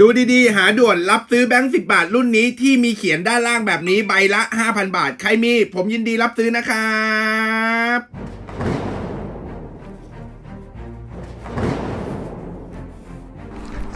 ดูดีๆ หาด่วนรับซื้อแบงค์สิบาทรุ่นนี้ที่มีเขียนด้านล่างแบบนี้ใบละ 5,000 บาท ใครมี ผมยินดีรับซื้อนะครับ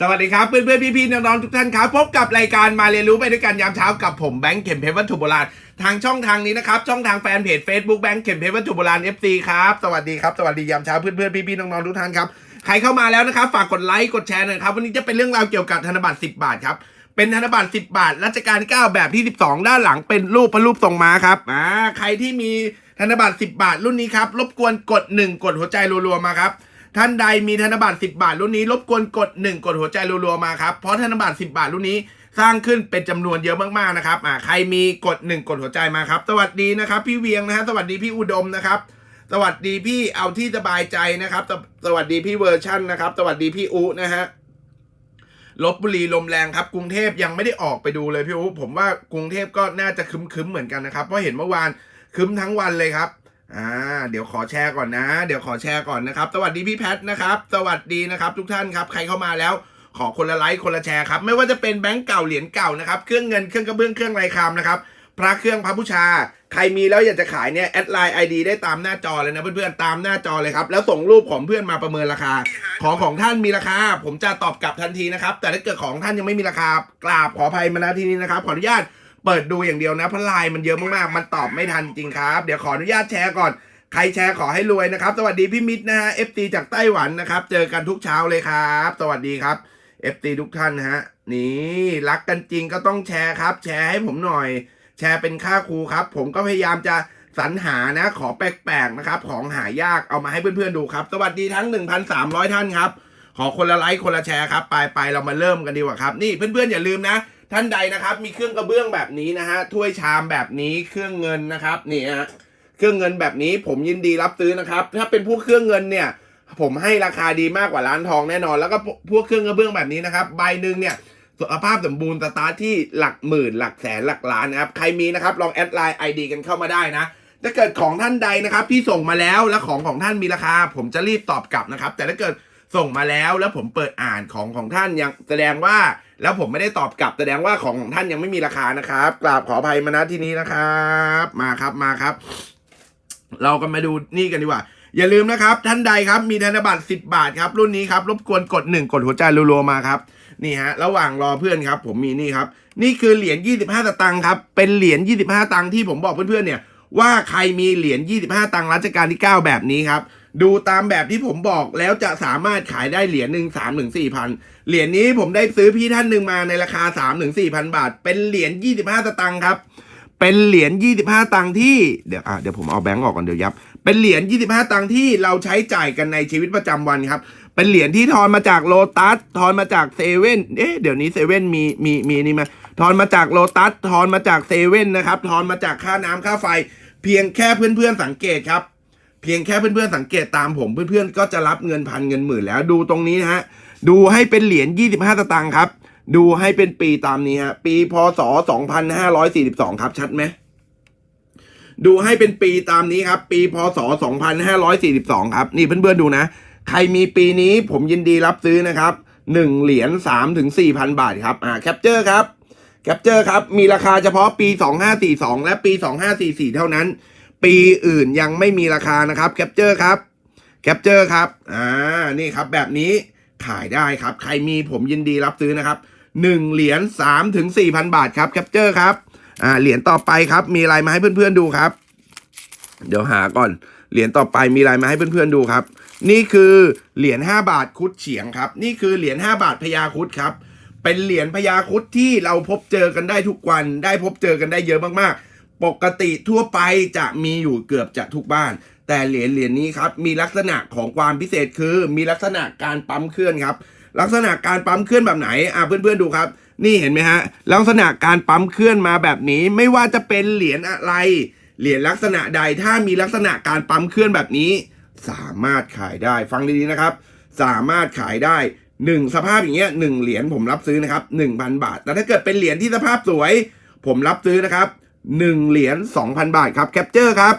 สวัสดีครับเพื่อนๆพี่ๆน้องๆทุกท่านครับพบกับรายการมาเรียนรู้ไปด้วยกันยามเช้ากับผมแบงค์เข็มเพชรวัตถุโบราณทางช่องทางนี้นะครับ ช่องทางแฟนเพจ Facebook แบงค์เข็มเพชรวัตถุโบราณ FC ครับสวัสดีครับสวัสดียามเช้าเพื่อนๆพี่ๆน้องๆทุกท่านครับใครเข้ามาแล้วนะครับ ฝากกดไลค์กดแชร์หน่อยครับวันนี้จะเป็นเรื่องราวเกี่ยวกับธนบัตร10 บาทครับเป็นธนบัตร10 บาทรัชกาลที่9แบบที่ 12 ด้านหลังเป็นรูปพระรูปทรงม้าครับอ่าใครที่มีธนบัตร10 บาทรุ่นนี้ครับรบกวนกด 1 กดหัวใจรัวๆมาครับ ท่านใดมีธนบัตร10 บาทรุ่นนี้รบกวนกด 1 กดหัวใจรัวๆมาครับเพราะธนบัตร10 บาทรุ่นนี้สร้างขึ้นเป็นจำนวนเยอะมากๆนะครับอ่าใครมีกด 1 กดหัวใจมาครับ สวัสดีนะครับ พี่เวียงนะฮะสวัสดีพี่อุดมนะครับ สวัสดีพี่เอาที่สบายใจนะครับสวสวัสดีพี่เวอร์ชั่นนะครับ สวัสดีพี่อุนะฮะลบบุรีลมแรงครับ กรุงเทพยังไม่ได้ออกไปดูเลยพี่อุผมว่ากรุงเทพก็น่าจะคึมๆเหมือนกันนะครับเพราะเห็นเมื่อวานคึมทั้งวันเลยครับ อ่าเดี๋ยวขอแชร์ก่อนนะ เดี๋ยวขอแชร์ก่อนนะครับ สวัสดีพี่แพทนะครับ สวัสดีนะครับ ทุกท่านครับ ใครเข้ามาแล้ว ขอคนละไลค์คนละแชร์ครับ ไม่ว่าจะเป็นแบงก์เก่าเหรียญเก่านะครับ เครื่องเงินเครื่องกระเบื้องเครื่องลายคามนะครับ พระเครื่องพระบูชา ใครมีแล้วอยากจะขายเนี่ยแอดไลน์ไอดีได้ตามหน้าจอเลยนะเพื่อนๆตามหน้าจอเลยครับ แล้วส่งรูปของเพื่อนมาประเมินราคา ของของท่านมีราคา ผมจะตอบกลับทันทีนะครับ แต่ถ้าเกิดของท่านยังไม่มีราคากราบขออภัยมาณที่นี้นะครับ ขออนุญาต เปิดดูอย่างเดียวนะเพราะไลน์มันเยอะมากๆ มันตอบไม่ทันจริงครับ เดี๋ยวขออนุญาตแชร์ก่อน ใครแชร์ขอให้รวยนะครับ สวัสดีพี่มิตรนะฮะ FT จากไต้หวันนะครับ เจอกันทุกเช้าเลยครับ สวัสดีครับ FT ทุกท่านนะฮะ นี่รักกันจริงก็ต้องแชร์ครับ แชร์ให้ผมหน่อย แชร์เป็นค่าครูครับ ผมก็พยายามจะสรรหานะขอแปลกๆนะครับ ของหายากเอามาให้เพื่อนๆดูครับ สวัสดีทั้ง 1,300 ท่านครับ ขอคนละไลค์คนละแชร์ครับ ไปไปเรามาเริ่มกันดีกว่าครับ นี่เพื่อนๆอย่าลืมนะ ท่านใดนะครับมีเครื่องกระเบื้องแบบนี้นะฮะถ้วยชามแบบนี้เครื่องเงินนะครับนี่ฮะเครื่องเงินแบบนี้ผมยินดีรับซื้อนะครับ ถ้าเป็นพวกเครื่องเงินเนี่ยผมให้ราคาดีมากกว่าร้านทองแน่นอน แล้วก็พวกเครื่องกระเบื้องแบบนี้นะครับ ใบหนึ่งเนี่ยสุขภาพสมบูรณ์สตาร์ทที่หลักหมื่น หลักแสนหลักล้านนะครับ ใครมีนะครับลองแอดไลน์ไอดีกันเข้ามาได้นะถ้าเกิดของท่านใดนะครับที่ส่งมาแล้วแล้วของของท่านมีราคา ผมจะรีบตอบกลับนะครับ แต่ถ้าเกิด ส่งมาแล้วแล้วผมเปิดอ่านของของท่านยังแสดงว่า แล้วผมไม่ได้ตอบกลับแสดงว่าของของท่านยังไม่มีราคานะครับกราบขออภัยมาณที่นี้นะครับ มาครับมาครับ เราก็มาดูนี่กันดีกว่า อย่าลืมนะครับ ท่านใดครับมีธนบัตร10 บาทครับ รุ่นนี้ครับ รบกวนกด 1 กดหัวใจรัวๆมาครับนี่ฮะระหว่างรอเพื่อนครับ ผมมีนี่ครับ นี่คือเหรียญ25 สตังค์ครับ เป็นเหรียญ25 ตังค์ที่ผมบอกเพื่อนๆเนี่ยว่าใครมีเหรียญ25 ตังค์รัชกาลที่ 9 แบบนี้ครับ ดูตามแบบที่ผมบอกแล้วจะสามารถขายได้เหรียญหนึ่งสามถึงสี่พันเหรียญนี้ผมได้ซื้อพี่ท่านหนึ่งมาในราคา3ามถึงสี่พันบาท เป็นเหรียญ25สตังค์ครับ เป็นเหรียญ25ตังค์ที่เดี๋ยวอะเดี๋ยวผมเอาแบงก์ออกก่อนเดี๋ยวยับ เป็นเหรียญ25ตังค์ที่เราใช้จ่ายกันในชีวิตประจำวันครับ เป็นเหรียญที่ทอนมาจากโลตัสทอนมาจากเซเว่นเอ๊ะเดี๋ยวนี้เซเว่นมีมีมีนี่ไหมาทอนมาจากโลตัสทอนมาจากเซเว่นนะครับทอนมาจากค่าน้ำค่าไฟ เพียงแค่เพื่อนๆสังเกตครับ เพียงแค่เพื่อนๆสังเกตตามผมเพื่อนๆก็จะรับเงินพันเงินหมื่นแล้วดูตรงนี้นะฮะดูให้เป็นเหรียญ25สตางค์ครับ ดูให้เป็นปีตามนี้ฮะปีพศ2542ครับชัดไหมดูให้เป็นปีตามนี้ครับ ปีพศ2542ครับนี่เพื่อนๆดูนะ ใครมีปีนี้ผมยินดีรับซื้อนะครับ1เหรียญ3ถึง4,000 บาทครับอ่าแคปเจอร์ครับแคปเจอร์ครับมีราคาเฉพาะปี 2542 และปี 2544 เท่านั้น ปีอื่นยังไม่มีราคานะครับแคปเจอร์ครับแคปเจอร์ครับอ่านี่ครับแบบนี้ขายได้ครับ ใครมีผมยินดีรับซื้อนะครับ1เหรียญ3ถึง4,000 บาทครับแคปเจอร์ครับอ่าเหรียญต่อไปครับ มีอะไรมาให้เพื่อนๆดูครับ เดี๋ยวหาก่อนเหรียญต่อไปมีอะไรมาให้เพื่อนๆดูครับ นี่คือเหรียญ5บาทคุดเฉียงครับ นี่คือเหรียญ5บาทพญาคุดครับ เป็นเหรียญพญาคุดที่เราพบเจอกันได้ทุกวันได้พบเจอกันได้เยอะมากๆ ปกติทั่วไปจะมีอยู่เกือบจะทุกบ้าน แต่เหรียญเหรียญนี้ครับมีลักษณะของความพิเศษคือมีลักษณะการปั๊มเคลื่อนครับ ลักษณะการปั๊มเคลื่อนแบบไหนอะเพื่อนๆดูครับ นี่เห็นไหมฮะลักษณะการปั๊มเคลื่อนมาแบบนี้ ไม่ว่าจะเป็นเหรียญอะไร เหรียญลักษณะใดถ้ามีลักษณะการปั๊มเคลื่อนแบบนี้ สามารถขายได้ฟังดีๆนะครับ สามารถขายได้หนึ่งสภาพอย่างเงี้ยหนึ่งเหรียญผมรับซื้อนะครับหนึ่งพันบาท แต่ถ้าเกิดเป็นเหรียญที่สภาพสวย ผมรับซื้อนะครับ หนึ่งเหรียญสองพันบาทครับแคปเจอร์ครับ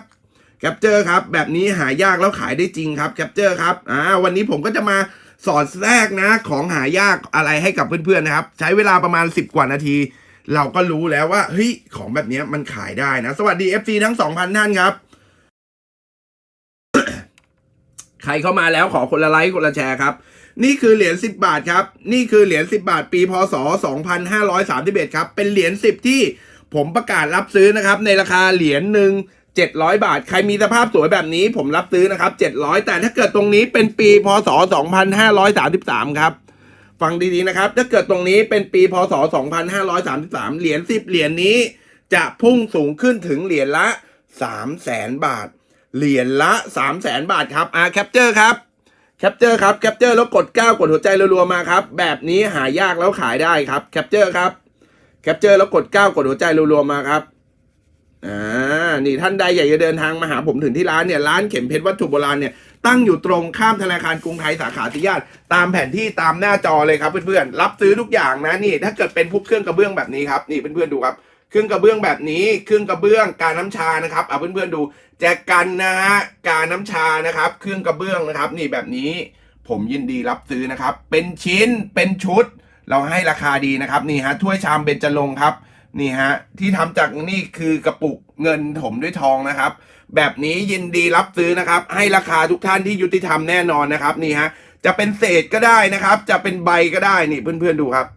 แคปเจอร์ครับแบบนี้หายากแล้วขายได้จริงครับแคปเจอร์ครับอ่าวันนี้ผมก็จะมาสอนแทรกนะของหายากอะไรให้กับเพื่อนๆนะครับ ใช้เวลาประมาณ 10 กว่านาที เราก็รู้แล้วว่าเฮ้ยของแบบนี้มันขายได้นะ สวัสดี FC ทั้ง 2,000 ท่านครับ ใครเข้ามาแล้วขอคนละไลค์คนละแชร์ครับ นี่คือเหรียญ10 บาทครับ นี่คือเหรียญ10 บาท ปีพศ2531ครับ เป็นเหรียญ10ที่ ผมประกาศรับซื้อนะครับในราคาเหรียญหนึ่ง700 บาท ใครมีสภาพสวยแบบนี้ผมรับซื้อนะครับ 700 แต่ถ้าเกิดตรงนี้เป็นปีพศ 2533 ครับ ฟังดีๆนะครับ ถ้าเกิดตรงนี้เป็นปีพศ 2533 เหรียญ 10 เหรียญนี้ จะพุ่งสูงขึ้นถึงเหรียญละ 3 0 0แสนบาท เหรียญละ 3 0 0แสนบาทครับ อ่าแคปเจอร์ครับแคปเจอร์ครับแคปเจอร์แล้วกด 9 กดหัวใจรัวๆมาครับ แบบนี้หายากแล้วขายได้ครับแคปเจอร์ครับ แคปเจอร์แล้วกด 9 กดหัวใจรัวๆมาครับอ่านี่ท่านใดอยากจะเดินทางมาหาผมถึงที่ร้านเนี่ยร้านเข็มเพชรวัตถุโบราณเนี่ยตั้งอยู่ตรงข้ามธนาคารกรุงไทยสาขาติยาตตามแผนที่ตามหน้าจอเลยครับเพื่อนๆรับซื้อทุกอย่างนะนี่ ถ้าเกิดเป็นพวกเครื่องกระเบื้องแบบนี้ครับนี่เพื่อนๆดูครับเครื่องกระเบื้องแบบนี้เครื่องกระเบื้องการน้ำชานะครับเอาเพื่อนๆดูแจกันนะฮะการน้ำชานะครับ เครื่องกระเบื้องนะครับ นี่แบบนี้ผมยินดีรับซื้อนะครับ เป็นชิ้นเป็นชุด เราให้ราคาดีนะครับนี่ฮะถ้วยชามเบญจรงครับนี่ฮะที่ทำจากนี่คือกระปุกเงินถมด้วยทองนะครับ แบบนี้ยินดีรับซื้อนะครับ ให้ราคาทุกท่านที่ยุติธรรมแน่นอนนะครับนี่ฮะจะเป็นเศษก็ได้นะครับ จะเป็นใบก็ได้นี่เพื่อนๆดูครับ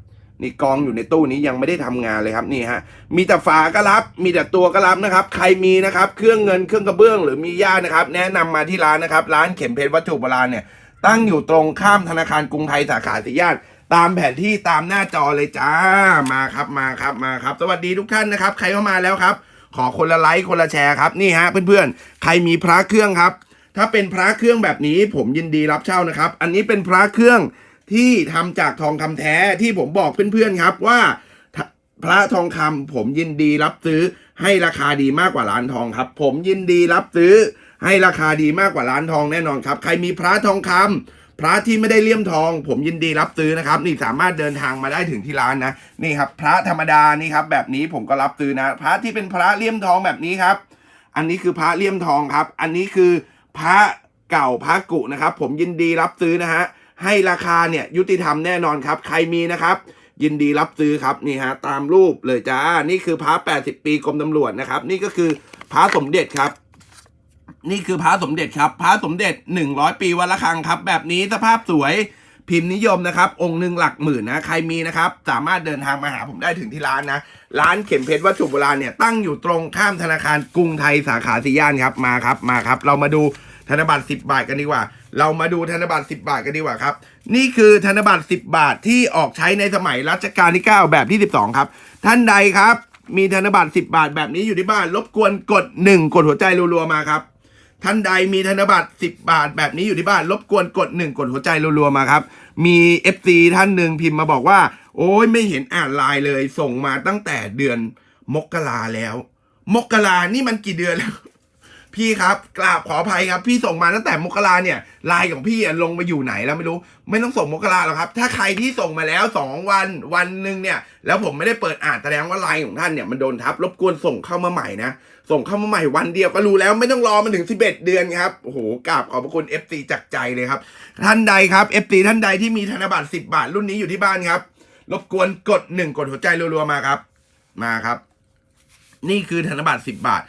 นี่กองอยู่ในตู้นี้ยังไม่ได้ทำงานเลยครับนี่ฮะมีแต่ฝาก็รับ มีแต่ตัวก็รับนะครับ ใครมีนะครับเครื่องเงินเครื่องกระเบื้องหรือมีญาตินะครับ แนะนำมาที่ร้านนะครับ ร้านเข็มเพชรวัตถุโบราณเนี่ยตั้งอยู่ตรงข้ามธนาคารกรุงไทยสาขาสิยาต ตามแผนที่ตามหน้าจอเลยจ้ามาครับมาครับมาครับ สวัสดีทุกท่านนะครับ ใครเข้ามาแล้วครับ ขอคนละไลค์คนละแชร์ครับนี่ฮะเพื่อนๆ ใครมีพระเครื่องครับ ถ้าเป็นพระเครื่องแบบนี้ผมยินดีรับเช่านะครับ อันนี้เป็นพระเครื่องที่ทำจากทองคำแท้ที่ผมบอกเพื่อนๆครับว่าพระทองคำผมยินดีรับซื้อให้ราคาดีมากกว่าร้านทองครับ ผมยินดีรับซื้อให้ราคาดีมากกว่าร้านทองแน่นอนครับ ใครมีพระทองคำ พระที่ไม่ได้เลี่ยมทอง ผมยินดีรับซื้อนะครับ นี่สามารถเดินทางมาได้ถึงที่ร้านนะนี่ครับ พระธรรมดานี่ครับ แบบนี้ผมก็รับซื้อนะ พระที่เป็นพระเลี่ยมทองแบบนี้ครับ อันนี้คือพระเลี่ยมทองครับ อันนี้คือพระเก่าพระกุนะครับ ผมยินดีรับซื้อนะฮะให้ราคาเนี่ยยุติธรรมแน่นอนครับ ใครมีนะครับ ยินดีรับซื้อครับนี่ฮะตามรูปเลยจ้านี่คือพระ 80 ปีกรมตำรวจนะครับ นี่ก็คือพระสมเด็จครับ นี่คือพระสมเด็จครับพระสมเด็จ 100 ปีวันละครั้งครับ แบบนี้สภาพสวยพิมพ์นิยมนะครับ องค์หนึ่งหลักหมื่นนะ ใครมีนะครับ สามารถเดินทางมาหาผมได้ถึงที่ร้านนะ ร้านเข็มเพชรวัตถุโบราณเนี่ยตั้งอยู่ตรงข้ามธนาคารกรุงไทยสาขาสีย่านครับมาครับมาครับ เรามาดูธนบัตร 10 บาทกันดีกว่า เรามาดูธนบัตร 10 บาทกันดีกว่าครับ นี่คือธนบัตร 10 บาทที่ออกใช้ในสมัยรัชกาลที่ 9 แบบที่ 12 ครับ ท่านใดครับ มีธนบัตร 10 บาทแบบนี้อยู่ที่บ้าน รบกวนกด 1 กดหัวใจรัวๆมาครับ ท่านใดมีธนบัตร10 บาทแบบนี้อยู่ที่บ้าน รบกวนกด 1 กดหัวใจรัวๆมาครับ มี FC ท่านหนึ่งพิมพ์มาบอกว่า โอ้ยไม่เห็นอ่านไลน์เลย ส่งมาตั้งแต่เดือนมกราแล้ว มกรานี่มันกี่เดือนแล้ว พี่ครับกราบขออภัยครับ พี่ส่งมาตั้งแต่มกราเนี่ยไลน์ของพี่ลงมาอยู่ไหนแล้วไม่รู้ ไม่ต้องส่งมกราหรอกครับ ถ้าใครที่ส่งมาแล้วสองวันวันหนึ่งเนี่ย แล้วผมไม่ได้เปิดอ่านแสดงว่าไลน์ของท่านเนี่ยมันโดนทับรบกวนส่งเข้ามาใหม่นะส่งเข้ามาใหม่วันเดียวก็รู้แล้วไม่ต้องรอมันถึง 11 เดือนครับโอ้โหกราบขอบพระคุณ FC จากใจเลยครับ ท่านใดครับ FC ท่านใดที่มีธนบัตร10 บาท รุ่นนี้อยู่ที่บ้านครับ รบกวนกด 1 กดหัวใจรัวๆมาครับ มาครับ นี่คือธนบัตร10 บาท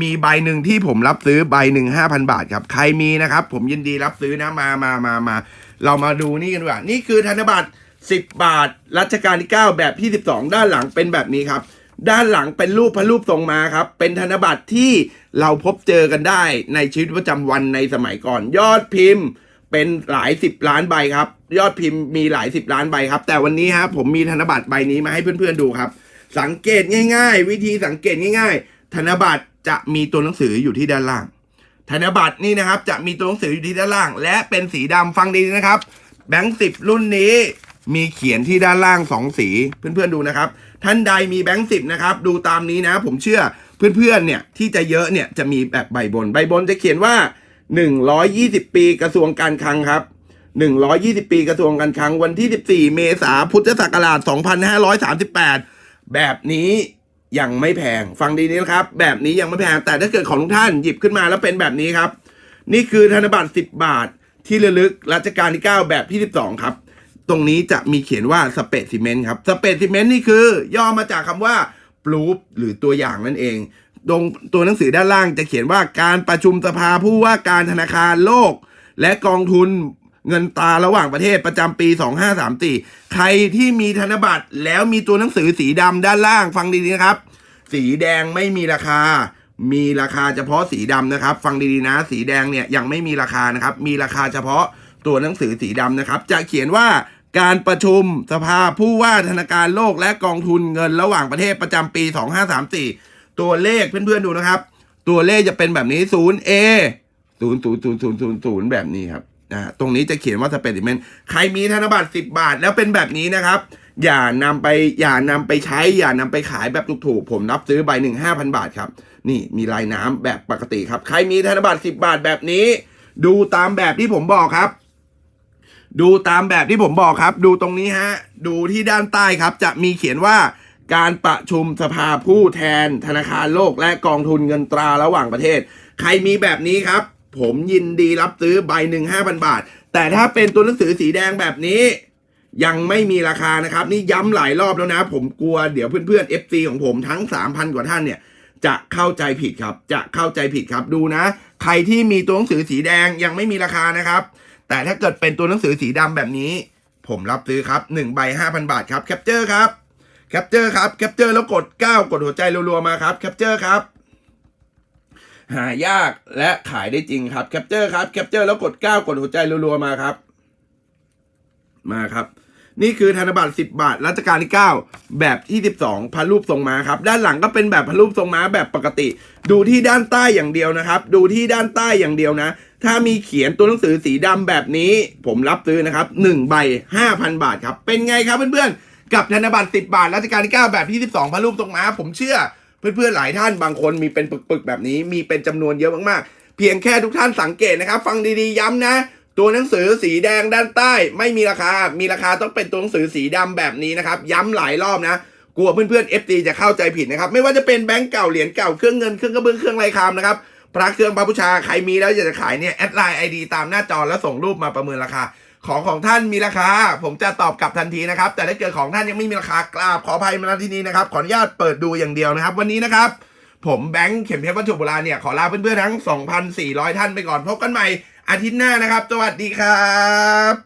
มีใบหนึ่งที่ผมรับซื้อใบหนึ่งห้าพันบาทครับ ใครมีนะครับ ผมยินดีรับซื้อนะมามามามาเรามาดูนี่กันดีกว่า นี่คือธนบัตร10บาทรัชกาลที่9แบบที่12ด้านหลังเป็นแบบนี้ครับ ด้านหลังเป็นรูปพระรูปทรงมาครับ เป็นธนบัตรที่เราพบเจอกันได้ในชีวิตประจำวันในสมัยก่อน ยอดพิมพ์เป็นหลายสิบล้านใบครับ ยอดพิมพ์มีหลายสิบล้านใบครับ แต่วันนี้ฮะผมมีธนบัตรใบนี้มาให้เพื่อนๆดูครับ สังเกตง่าย ๆ วิธีสังเกตง่าย ๆ ธนบัตร จะมีตัวหนังสืออยู่ที่ด้านล่าง ธนบัตรนี่นะครับ จะมีตัวหนังสืออยู่ที่ด้านล่าง และเป็นสีดำฟังดีนะครับ แบงค์สิบรุ่นนี้มีเขียนที่ด้านล่างสองสีเพื่อนๆดูนะครับ ท่านใดมีแบงค์สิบนะครับ ดูตามนี้นะ ผมเชื่อเพื่อนๆเนี่ยที่จะเยอะเนี่ยจะมีแบบใบบนใบบนจะเขียนว่า 120 ปีกระทรวงการคลังครับ 120 ปีกระทรวงการคลังวันที่ 14 เมษาพุทธศักราช 2538 แบบนี้ ยังไม่แพง ฟังดีนี้นะครับ แบบนี้ยังไม่แพง แต่ถ้าเกิดของทุกท่านหยิบขึ้นมาแล้วเป็นแบบนี้ครับ นี่คือธนบัตร 10 บาท ที่ระลึกรัชกาลที่ 9 แบบที่ 12 ครับ ตรงนี้จะมีเขียนว่าสเปซซิเมนต์ครับ สเปซซิเมนต์นี่คือย่อมาจากคำว่า proof หรือตัวอย่างนั่นเอง ตรงตัวหนังสือด้านล่างจะเขียนว่าการประชุมสภาผู้ว่าการธนาคารโลก และกองทุน เงินตาระหว่างประเทศประจำปี 2534 ใครที่มีธนบัตรแล้วมีตัวหนังสือสีดำด้านล่างฟังดีๆนะครับ สีแดงไม่มีราคา มีราคาเฉพาะสีดำนะครับ ฟังดีๆนะ สีแดงเนี่ยยังไม่มีราคานะครับ มีราคาเฉพาะตัวหนังสือสีดำนะครับ จะเขียนว่าการประชุมสภาผู้ว่าธนาคารโลกและกองทุนเงินระหว่างประเทศประจำปี 2534 ตัวเลขเพื่อนๆดูนะครับ ตัวเลขจะเป็นแบบนี้ 0A 0 0 0 0 0 0 แบบนี้ครับ อ่าตรงนี้จะเขียนว่าสเปซ i เมนใครมีธนบัตร 10 บาท แล้วเป็นแบบนี้นะครับ อย่านำไปอย่านำไปใช้ อย่านำไปขายแบบถูกๆผมรับซื้อใบหนึ่งห้าพันบาทครับ นี่มีลายน้ำแบบปกติครับ ใครมีธนบัตร 10 บาทแบบนี้ ดูตามแบบที่ผมบอกครับ ดูตามแบบที่ผมบอกครับ ดูตรงนี้ฮะ ดูที่ด้านใต้ครับ จะมีเขียนว่าการประชุมสภาผู้แทนธนาคารโลกและกองทุนเงินตราระหว่างประเทศ ใครมีแบบนี้ครับ ผมยินดีรับซื้อใบหนึ่งห้าพันบาท แต่ถ้าเป็นตัวหนังสือสีแดงแบบนี้ ยังไม่มีราคานะครับ นี่ย้ำหลายรอบแล้วนะ ผมกลัวเดี๋ยวเพื่อนๆ FC ของผมทั้ง 3,000 กว่าท่านเนี่ย จะเข้าใจผิดครับ จะเข้าใจผิดครับดูนะ ใครที่มีตัวหนังสือสีแดงยังไม่มีราคานะครับ แต่ถ้าเกิดเป็นตัวหนังสือสีดำแบบนี้ ผมรับซื้อครับ1ใบ5,000 บาทครับแคปเจอร์ครับแคปเจอร์ครับแคปเจอร์แล้วกด 9 กดหัวใจรัวๆมาครับแคปเจอร์ครับ หายากและขายได้จริงครับแคปเจอร์ครับแคปเจอร์แล้วกด 9 กดหัวใจรัวๆมาครับ มาครับ นี่คือธนบัตร 10 บาทรัชกาลที่ 9 แบบที่ 12พันรูปทรงม้าครับ ด้านหลังก็เป็นแบบพันรูปทรงม้าแบบปกติ ดูที่ด้านใต้อย่างเดียวนะครับ ดูที่ด้านใต้อย่างเดียวนะ ถ้ามีเขียนตัวหนังสือสีดำแบบนี้ ผมรับซื้อนะครับ1ใบ5,000 บาทครับเป็นไงครับเพื่อนๆกับธนบัตร 10 บาทรัชกาลที่ 9 แบบที่ 12พันรูปทรงม้าผมเชื่อ เพื่อนๆหลายท่านบางคนมีเป็นปึกๆแบบนี้มีเป็นจำนวนเยอะมากๆ เพียงแค่ทุกท่านสังเกตนะครับ ฟังดีๆย้ำนะ ตัวหนังสือสีแดงด้านใต้ ไม่มีราคา มีราคาต้องเป็นตัวหนังสือสีดำแบบนี้นะครับ ย้ำหลายรอบนะกลัวเพื่อนๆ FT จะเข้าใจผิดนะครับ ไม่ว่าจะเป็นแบงก์เก่าเหรียญเก่าเครื่องเงินเครื่องกระเบื้องเครื่องไรคามนะครับพระเครื่องพระบูชาใครมีแล้วอยากจะขายเนี่ยแอดไลน์ไอดีตามหน้าจอแล้วส่งรูปมาประเมินราคา ของของท่านมีราคา ผมจะตอบกลับทันทีนะครับ แต่ถ้าเกิดของท่านยังไม่มีราคากราบขออภัยมาณที่นี้นะครับ ขออนุญาตเปิดดูอย่างเดียวนะครับ วันนี้นะครับ ผมแบงค์เข็มเพชรวัตถุโบราณเนี่ย ขอลาเพื่อนๆทั้ง 2,400 ท่านไปก่อน พบกันใหม่อาทิตย์หน้านะครับ สวัสดีครับ